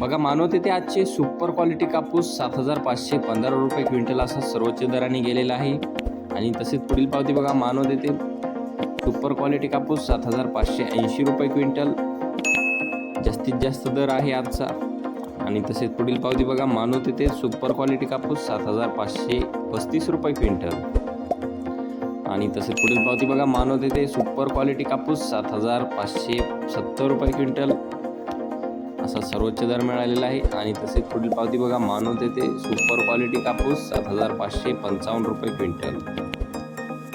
बघा मानव येथे आजचे सुपर क्वालिटी कापूस सात हजार पाचशे पंधरा रुपये क्विंटल असा सर्वोच्च दराने गेलेला आहे. आणि तसेच पुढील पावती बघा मानवत येथे सुपर क्वालिटी कापूस सात हजार पाचशे ऐंशी रुपये क्विंटल. जास्तीत जास्त दर आहे आजचा. आणि तसेच पुढील पावती बघा मानव येथे सुपर क्वालिटी कापूस सात हजार पाचशे पस्तीस रुपये क्विंटल. आणि तसेच पुढील पावती बघा मानव येथे सुपर क्वालिटी कापूस सात हजार पाचशे सत्तर रुपये क्विंटल. असा सर्वोच्च दर मिळालेला आहे. आणि तसेच पुढील पावती बघा. मानव येथे सुपर क्वालिटी कापूस सात हजार पाचशे पंचावन्न रुपये क्विंटल.